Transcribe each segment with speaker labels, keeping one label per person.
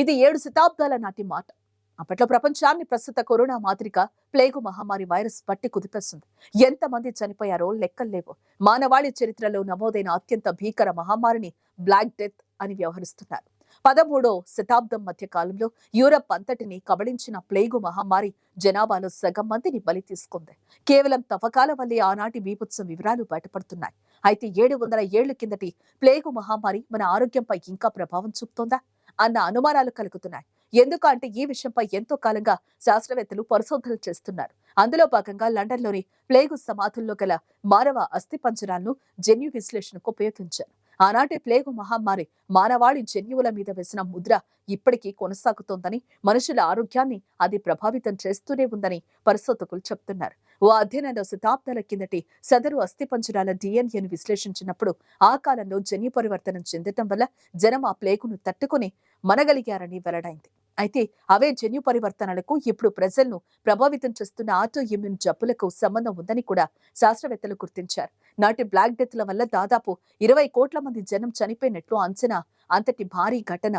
Speaker 1: ఇది ఏడు శతాబ్దాల నాటి మాట. అప్పట్లో ప్రపంచాన్ని ప్రస్తుత కరోనా మాదిరిగా ప్లేగు మహమ్మారి వైరస్ పట్టి కుదిపేస్తుంది. ఎంతమంది చనిపోయారో లెక్కల్లేవో మానవాళి చరిత్రలో నమోదైన అత్యంత భీకర మహమ్మారిని బ్లాక్ డెత్ అని వ్యవహరిస్తున్నారు. పదమూడో శతాబ్దం మధ్య కాలంలో యూరప్ అంతటిని కబళించిన ప్లేగు మహమ్మారి జనాభాలో సగం మందిని బలి తీసుకుంది. కేవలం తవ్వకాల వల్లే ఆనాటి బీభత్సం వివరాలు బయటపడుతున్నాయి. అయితే ఏడు వందల ఏళ్ళ కిందటి ప్లేగు మహమ్మారి మన ఆరోగ్యంపై ఇంకా ప్రభావం చూపుతోందా? అన్న అనుమానాలు కలుగుతున్నాయి. ఎందుకంటే ఈ విషయంపై ఎంతో కాలంగా శాస్త్రవేత్తలు పరిశోధనలు చేస్తున్నారు. అందులో భాగంగా లండన్లోని ప్లేగు సమాధుల్లో గల మానవ అస్థిపంజరాలను జన్యు విశ్లేషణకు ఉపయోగించారు. ఆనాటి ప్లేగు మహమ్మారి మానవాళి జన్యువుల మీద వేసిన ముద్ర ఇప్పటికీ కొనసాగుతోందని మనుషుల ఆరోగ్యాన్ని అది ప్రభావితం చేస్తూనే ఉందని పరిశోధకులు చెప్తున్నారు. ఓ అధ్యయనంలో శతాబ్దాల కిందటి సదరు అస్థిపంజరాల డిఎన్ఏను విశ్లేషించినప్పుడు ఆ కాలంలో జన్యు పరివర్తనం చెందటం వల్ల జనం ఆ ప్లేగును తట్టుకుని మనగలిగారని వెల్లడైంది. అయితే అవే జన్యు పరివర్తనలకు ఇప్పుడు ప్రజలను ప్రభావితం చేస్తున్న ఆటో ఇమ్యూన్ జబ్బులకు సంబంధం ఉందని కూడా శాస్త్రవేత్తలు గుర్తించారు. నాటి బ్లాక్ డెత్ల వల్ల దాదాపు ఇరవై కోట్ల మంది జనం చనిపోయినట్లు అంచనా అంతటి భారీ ఘటన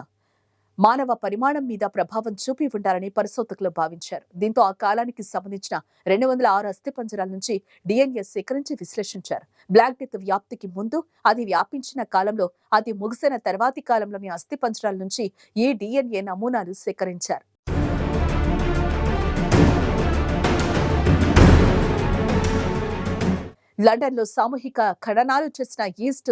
Speaker 1: మానవ పరిమాణం మీద ప్రభావం చూపి ఉంటారని పరిశోధకులు భావించారు. దీంతో ఆ కాలానికి సంబంధించిన రెండు వందల ఆరు అస్థిపంజరాల నుంచి డిఎన్ఏ సేకరించి విశ్లేషించారు. బ్లాక్ డెత్ వ్యాప్తికి ముందు అది వ్యాపించిన కాలంలో అది ముగిసిన తర్వాతి కాలంలోని అస్థిపంజరాల నుంచి ఈ డిఎన్ఏ నమూనాలు సేకరించారు. లండన్లో సామూహిక ఖననాలు చేసిన ఈస్ట్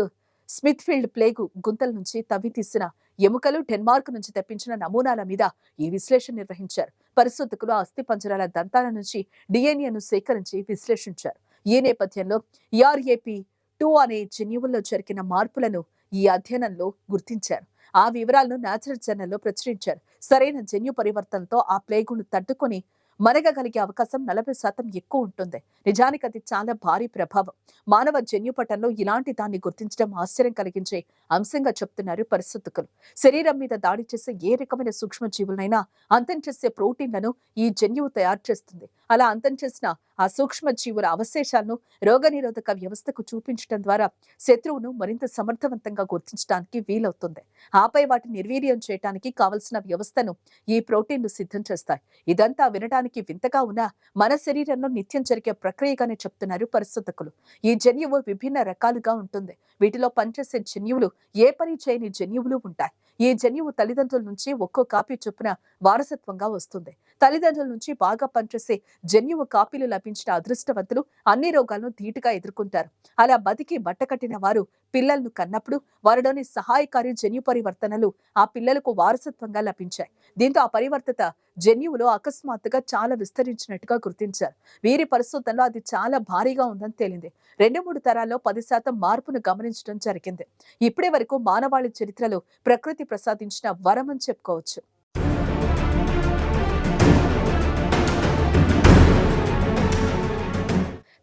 Speaker 1: స్మిత్ఫీల్డ్ ప్లేగు గుంతల నుంచి తవ్వి తీసిన ఎముకలు డెన్మార్క్ నుంచి తెప్పించిన నమూనాల మీద ఈ విశ్లేషణ నిర్వహించారు. పరిశోధకులు అస్థి అస్థిపంజరాల దంతాల నుంచి డిఎన్ఏను సేకరించి విశ్లేషించారు. ఈ నేపథ్యంలో ఈఆర్ఏపి టూ అనే జన్యువుల్లో జరిగిన మార్పులను ఈ అధ్యయనంలో గుర్తించారు. ఆ వివరాలను నేచురల్ జర్నల్లో ప్రచురించారు. సరైన జన్యు పరివర్తనతో ఆ ప్లేగును తట్టుకొని మనగగలిగే అవకాశం నలభై శాతం ఎక్కువ ఉంటుంది. నిజానికి అది చాలా భారీ ప్రభావం. మానవ జన్యుపటంలో ఇలాంటి దాన్ని గుర్తించడం ఆశ్చర్యం కలిగించే అంశంగా చెప్తున్నారు పరిశోధకులు శరీరం మీద దాడి చేసే ఏ రకమైన సూక్ష్మజీవులైనా అంతం చేసే ప్రోటీన్లను ఈ జన్యువు తయారు చేస్తుంది. అలా అంతం చేసిన ఆ సూక్ష్మజీవుల అవశేషాలను రోగనిరోధక వ్యవస్థకు చూపించడం ద్వారా శత్రువును మరింత సమర్థవంతంగా గుర్తించడానికి వీలవుతుంది. ఆపై వాటిని నిర్వీర్యం చేయడానికి కావలసిన వ్యవస్థను ఈ ప్రోటీన్లు సిద్ధం చేస్తాయి. ఇదంతా వినడానికి వింతగా ఉన్నా మన శరీరంలో నిత్యం జరిగే ప్రక్రియగానే చెప్తున్నారు పరిశోధకులు ఈ జన్యువు విభిన్న రకాలుగా ఉంటుంది. వీటిలో పనిచేసే జన్యువులు ఏ పని చేయని జన్యువులు ఉంటాయి. ఈ జన్యువు తల్లిదండ్రుల నుంచి ఒక్కో కాపీ చొప్పున వారసత్వంగా వస్తుంది. తల్లిదండ్రుల నుంచి బాగా పనిచేసే జన్యువు కాపీలు లభించిన అదృష్టవంతులు అన్ని రోగాలను ధీటుగా ఎదుర్కొంటారు. అలా బతికి బట్టకట్టిన వారు పిల్లలను కన్నప్పుడు వారిలోని సహాయకారి జన్యు పరివర్తనలు ఆ పిల్లలకు వారసత్వంగా లభించాయి. దీంతో ఆ పరివర్తత జన్యువులో అకస్మాత్తుగా చాలా విస్తరించినట్టుగా గుర్తించారు. వీరి పరిశోధనలో అది చాలా భారీగా ఉందని తేలింది. రెండు మూడు తరాల్లో పది శాతం మార్పును గమనించడం జరిగింది. ఇప్పటి వరకు మానవాళి చరిత్రలో ప్రకృతి ప్రసాదించిన వరమని చెప్పుకోవచ్చు.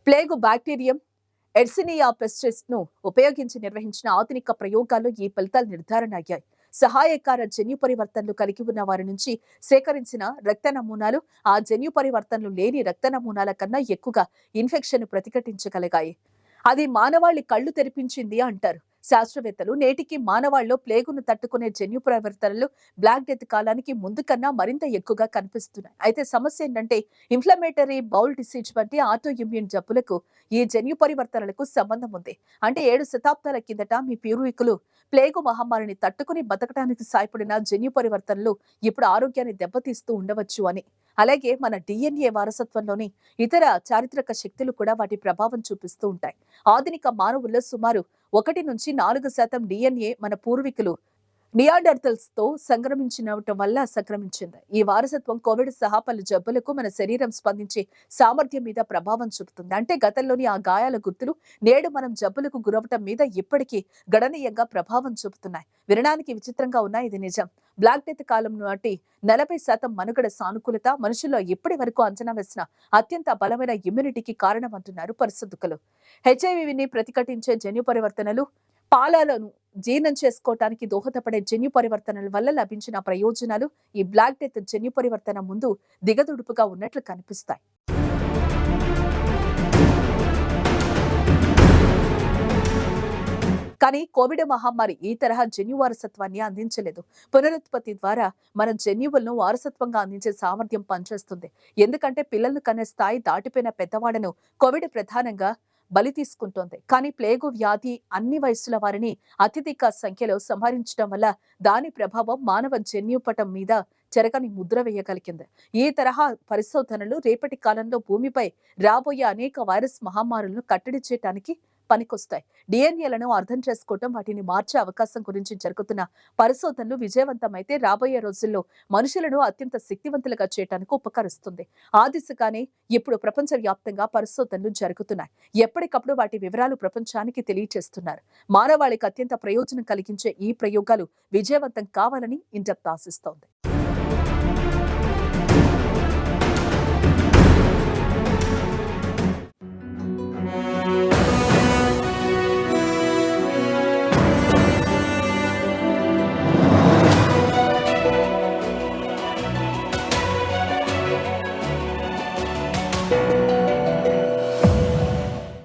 Speaker 1: ప్లేగు బ్యాక్టీరియం ఎడ్సినియా పెస్టిస్ను ఉపయోగించి నిర్వహించిన ఆధునిక ప్రయోగాల్లో ఈ ఫలితాలు నిర్ధారణ అయ్యాయి సహాయకార జన్యు పరివర్తనలు కలిగి ఉన్న వారి నుంచి సేకరించిన రక్త నమూనాలు ఆ జన్యు పరివర్తనలు లేని రక్త నమూనాల కన్నా ఎక్కువగా ఇన్ఫెక్షన్ ప్రతిఘటించగలిగాయి. అది మానవాళి కళ్ళు తెరిపించింది అంటారు. శాస్త్రవేత్తలు నేటికి మానవాళ్ళలో ప్లేగును తట్టుకునే జన్యు పరివర్తనలు బ్లాక్ డెత్ కాలానికి ముందు కన్నా మరింత ఎక్కువగా కనిపిస్తున్నాయి. అయితే సమస్య ఏంటంటే ఇన్ఫ్లమేటరీ బౌల్ డిసీజ్ వంటి ఆటో ఇమ్యూన్ జబ్బులకు ఈ జన్యు పరివర్తనలకు సంబంధం ఉంది. అంటే ఏడు శతాబ్దాల కిందట మీ పూర్వీకులు ప్లేగు మహమ్మారిని తట్టుకుని బతకడానికి సాయపడిన జన్యు పరివర్తనలు ఇప్పుడు ఆరోగ్యాన్ని దెబ్బతీస్తూ ఉండవచ్చు అని. అలాగే మన డిఎన్ఏ వారసత్వంలోని ఇతర చారిత్రక శక్తులు కూడా వాటి ప్రభావం చూపిస్తూ ఉంటాయి. ఆధునిక మానవుల్లో సుమారు ఒకటి నుంచి నాలుగు శాతం డిఎన్ఏ మన పూర్వీకులు నియాడర్తల్స్తో సంక్రమించినవటం వల్ల సంక్రమించింది. ఈ వారసత్వం కోవిడ్ సహా పలు జబ్బులకు మన శరీరం స్పందించే సామర్థ్యం మీద ప్రభావం చూపుతుంది. అంటే గతంలోని ఆ గాయాల గుర్తులు నేడు మనం జబ్బులకు గురవటం మీద ఇప్పటికీ గణనీయంగా ప్రభావం చూపుతున్నాయి. వినడానికి విచిత్రంగా ఉన్నా ఇది నిజం. బ్లాక్ డెత్ కాలం నాటి నలభై శాతం మనుగడ సానుకూలత మనుషుల్లో ఇప్పటి వరకు అంచనా వేసిన అత్యంత బలమైన ఇమ్యూనిటీకి కారణం అంటున్నారు పరిశోధకులు హెచ్ఐవిని ప్రతిఘటించే జన్యు పరివర్తనలు పాలాలను జీర్ణం చేసుకోవటానికి దోహదపడే జన్యు పరివర్తనల వల్ల లభించిన ప్రయోజనాలు ఈ బ్లాక్ డెత్ జన్యు పరివర్తన ముందు దిగదుడుపుగా ఉన్నట్లు కనిపిస్తాయి. కానీ కోవిడ్ మహమ్మారి ఈ తరహా జన్యు వారసత్వాన్ని అందించలేదు. పునరుత్పత్తి ద్వారా మన జన్యువులను వారసత్వంగా అందించే సామర్థ్యం పనిచేస్తుంది. ఎందుకంటే పిల్లలను కనే స్థాయి దాటిపోయిన పెద్దవాళ్ళను కోవిడ్ ప్రధానంగా బలి తీసుకుంటోంది. కానీ ప్లేగు వ్యాధి అన్ని వయసుల వారిని అత్యధిక సంఖ్యలో సంహరించడం వల్ల దాని ప్రభావం మానవ జన్యుపటం మీద చెరగని ముద్ర వేయగలిగింది. ఈ తరహా పరిశోధనలు రేపటి కాలంలో భూమిపై రాబోయే అనేక వైరస్ మహమ్మారులను కట్టడి చేయడానికి పనికొస్తాయి. డిఎన్ఏలను అర్థం చేసుకోవటం వాటిని మార్చే అవకాశం గురించి జరుగుతున్న పరిశోధనలు విజయవంతమైతే రాబోయే రోజుల్లో మనుషులను అత్యంత శక్తివంతులుగా చేయడానికి ఉపకరిస్తుంది. ఆ దిశగానే ఇప్పుడు ప్రపంచవ్యాప్తంగా పరిశోధనలు జరుగుతున్నాయి. ఎప్పటికప్పుడు వాటి వివరాలు ప్రపంచానికి తెలియచేస్తున్నారు. మానవాళికి అత్యంత ప్రయోజనం కలిగించే ఈ ప్రయోగాలు విజయవంతం కావాలని ఇంటర్ ఆశిస్తోంది.